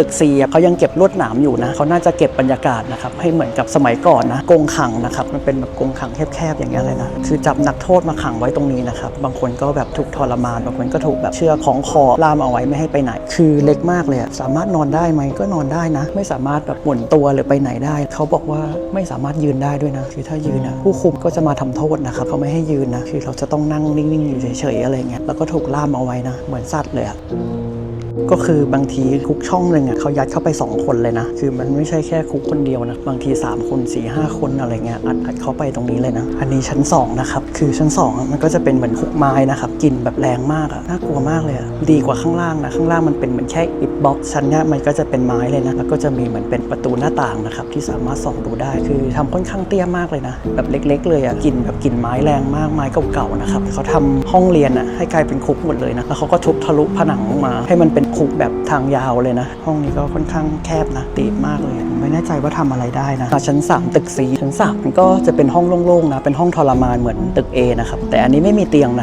ตึกซีเขายังเก็บลวดหนามอยู่นะเขาน่าจะเก็บบรรยากาศนะครับให้เหมือนกับสมัยก่อนนะกรงขังนะครับมันเป็นแบบกรงขังแคบๆอย่างเงี้ยเลยนะคือจับนักโทษมาขังไว้ตรงนี้นะครับบางคนก็แบบถูกทรมานบางคนก็ถูกแบบเชือกของคอล่ามเอาไว้ไม่ให้ไปไหน คือเล็กมากเลยอะสามารถนอนได้ไหมก็นอนได้นะ ไม่สามารถแบบหมุนตัวหรือไปไหนได้ เขาบอกว่าไม่สามารถยืนได้ด้วยนะคือถ้ายืนนะผู้คุมก็จะมาทำโทษนะครับเขาไม่ให้ยืนนะคือเราจะต้องนั่งนิ่งๆอยู่เฉยๆอะไรเงี้ยแล้วก็ถูกล่ามเอาไว้นะ เหมือนสัตว์เลยอะ ก็คือบางทีคุกช่องหนึ่งอะเขายัดเข้าไป 2 คนเลยนะ คือมันไม่ใช่แค่คุกคนเดียวนะ บางที 3 คน 4 5 คนอะไรเงี้ยอัดอัดเข้าไปตรงนี้เลยนะ อันนี้ชั้น 2 นะครับ คือชั้น2อะมันก็จะเป็นเหมือนคุกไม้นะครับกลิ่นแบบแรงมากอะน่ากลัวมากเลยดีกว่าข้างล่างนะ ข้างล่างมันเป็นเหมือนแค่อิฐบล็อกชั้นเนี้ยมันก็จะเป็นไม้เลยนะแล้วก็จะมีเหมือนเป็นประตูหน้าต่างนะครับที่สามารถส่องดูได้ คือทำค่อนข้างเตี้ยมากเลยนะ แบบเล็ก ๆ เลยอะกลิ่นแบบกลิ่นไม้แรงมากไม้เก่าๆนะครับเขาทำห้องเรียนอะให้กลายเป็นคุกหมดเลยนะแล้วเขาก็ทุบทะลุผนังออกมาให้มันเป็นคุกแบบทางยาวเลยนะ ห้องนี้ก็ค่อนข้างแคบนะตีบมากเลยผมไม่แน่ใจว่าทำอะไรได้นะชั้น 3 ตึกสีชั้น3มันก็จะเป็นห้องโล่งๆนะเป็นห้องทรมานเหมือนตึก A นะครับแต่อันนี้ไม่มีเตียงนะ